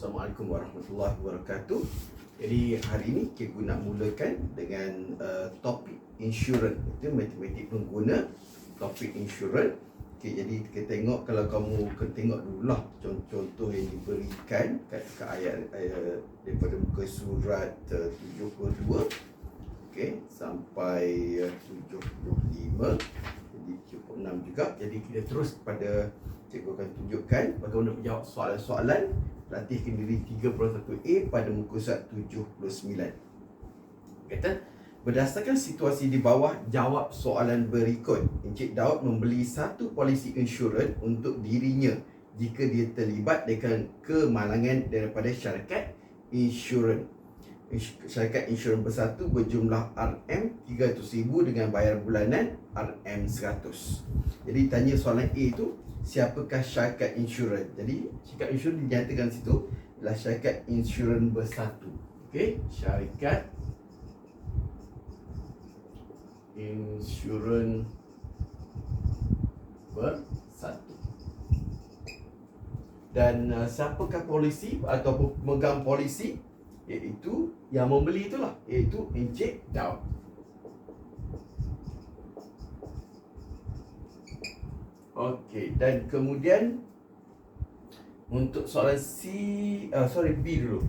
Assalamualaikum warahmatullahi wabarakatuh. Jadi hari ini cikgu nak mulakan dengan uh, topik insurans. Itu matematik pengguna topik insurans. Okey, jadi kita tengok kalau kamu kena tengok dululah contoh-contoh yang diberikan kat, kat ayat, ayat daripada muka surat uh, 72 okey sampai uh, 75 jadi cukup 6 juga. Jadi kita terus pada cikgu akan tunjukkan bagaimana menjawab soalan-soalan latihkan diri 31A pada muka surat 79. Kata, berdasarkan situasi di bawah, jawab soalan berikut. Encik Daud membeli satu polisi insurans untuk dirinya jika dia terlibat dengan kemalangan daripada syarikat insurans. Syarikat insurans bersatu berjumlah RM300,000 dengan bayar bulanan RM100. Jadi tanya soalan A itu, siapakah syarikat insurans. Jadi syarikat insurans dinyatakan situ adalah syarikat insurans bersatu. Okey, syarikat insurans bersatu. Dan uh, siapakah polisi atau pemegang polisi? Iaitu yang membeli itulah, iaitu Encik Daud. Okey, dan kemudian untuk soalan C, uh, sorry B dulu.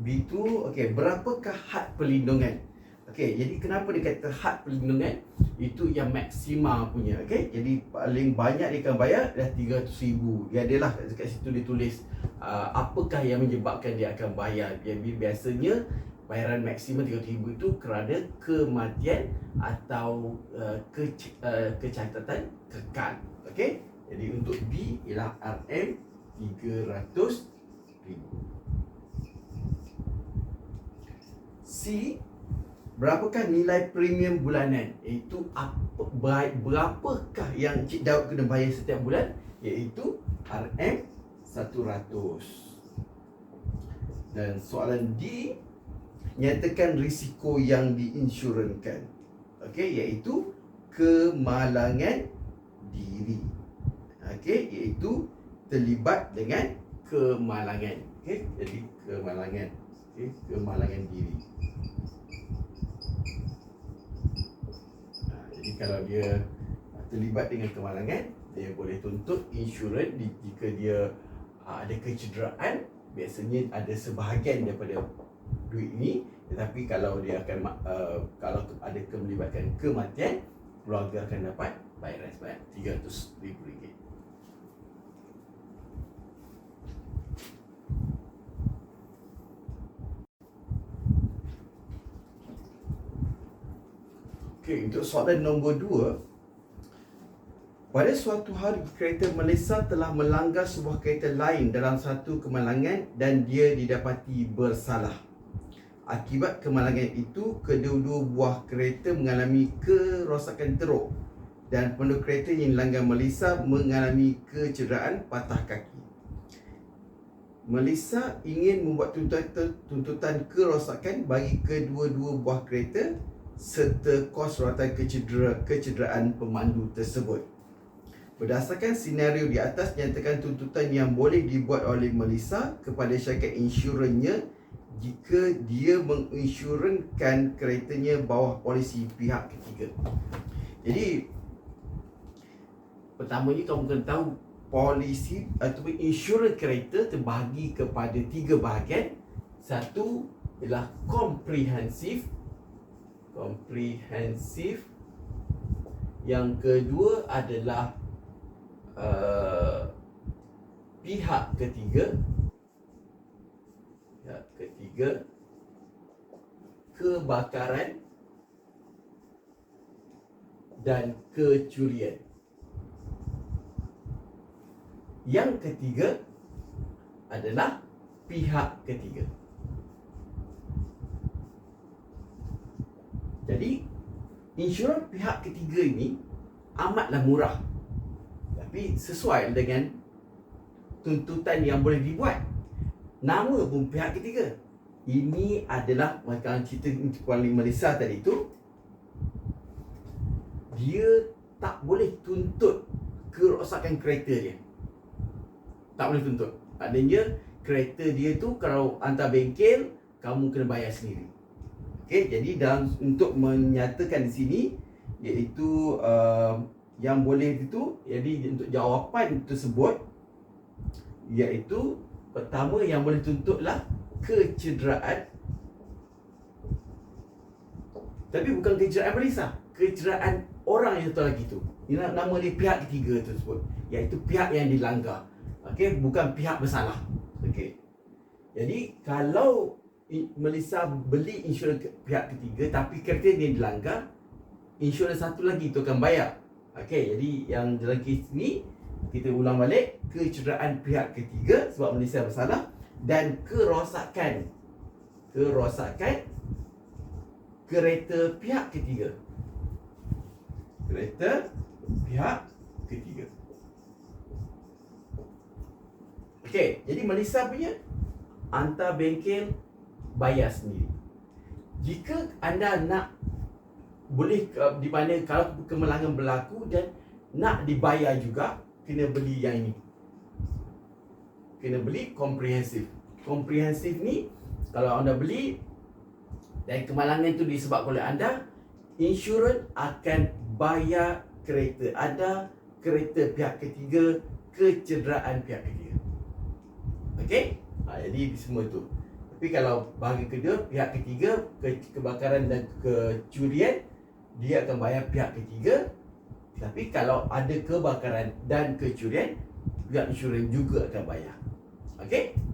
B tu, okey, berapakah had perlindungan? Okey, jadi kenapa dia kata had perlindungan? Itu yang maksima punya, okey. Jadi paling banyak dia akan bayar dah 300,000. Dia adalah dekat situ dia tulis uh, apakah yang menyebabkan dia akan bayar. Dia biasanya bayaran maksimum 300,000 itu kerana kematian atau uh, ke, uh, kecacatan kekal. Okey. Jadi untuk B ialah RM 300 ribu. C berapakah nilai premium bulanan? Iaitu apa berapakah yang Cik Daud kena bayar setiap bulan? Iaitu RM 100. Dan soalan D nyatakan risiko yang diinsurankan. Okey, iaitu kemalangan diri. Okey, iaitu terlibat dengan kemalangan. Okey, jadi kemalangan. Okey, kemalangan diri. Ha, jadi kalau dia terlibat dengan kemalangan, dia boleh tuntut insurans jika dia ha, ada kecederaan, biasanya ada sebahagian daripada duit ini tetapi kalau dia akan uh, kalau ada kemelibatkan kematian keluarga akan dapat bayaran sebanyak RM300,000. Okey, untuk soalan nombor dua pada suatu hari kereta Melissa telah melanggar sebuah kereta lain dalam satu kemalangan dan dia didapati bersalah. Akibat kemalangan itu, kedua-dua buah kereta mengalami kerosakan teruk dan penduduk kereta yang dilanggar Melissa mengalami kecederaan patah kaki. Melissa ingin membuat tuntutan, tuntutan kerosakan bagi kedua-dua buah kereta serta kos rawatan kecedera, kecederaan pemandu tersebut. Berdasarkan senario di atas, nyatakan tuntutan yang boleh dibuat oleh Melissa kepada syarikat insurannya jika dia menginsurankan keretanya bawah polisi pihak ketiga. Jadi, pertamanya kamu kena tahu polisi ataupun insurans kereta terbahagi kepada tiga bahagian. Satu ialah komprehensif komprehensif yang kedua adalah uh, pihak ketiga pihak ketiga kebakaran dan kecurian yang ketiga adalah pihak ketiga Jadi insurans pihak ketiga ini amatlah murah. Tapi sesuai dengan tuntutan yang boleh dibuat. Nama pun pihak ketiga. Ini adalah macam cerita Kuala Malaysia tadi itu dia tak boleh tuntut kerosakan kereta dia. Tak boleh tuntut. Maknanya kereta dia tu kalau hantar bengkel kamu kena bayar sendiri. Okey, jadi dalam untuk menyatakan di sini iaitu uh, yang boleh itu jadi untuk jawapan tersebut iaitu pertama yang boleh tuntutlah kecederaan. Tapi bukan kecederaan Melissa kecederaan orang yang satu lagi tu. Ini nama dia pihak ketiga tersebut iaitu pihak yang dilanggar. Okey bukan pihak bersalah. Okey. Jadi kalau Melissa beli insurans pihak ketiga tapi kereta dia dilanggar insurans satu lagi tu akan bayar. Okey jadi yang dalam kes ni kita ulang balik kecederaan pihak ketiga sebab Malaysia bersalah dan kerosakan kerosakan kereta pihak ketiga kereta pihak ketiga Okey, jadi Malaysia punya hantar bengkel bayar sendiri. Jika anda nak boleh di mana kalau kemelangan berlaku dan nak dibayar juga kena beli yang ini. Kena beli komprehensif. Komprehensif ni kalau anda beli dan kemalangan itu disebabkan oleh anda, insurans akan bayar kereta anda, kereta pihak ketiga, kecederaan pihak ketiga. Okey? Ha, jadi semua tu. Tapi kalau bahagian kedua, pihak ketiga, ke, kebakaran dan kecurian, dia akan bayar pihak ketiga tapi kalau ada kebakaran dan kecurian pihak insurans juga akan bayar. Okey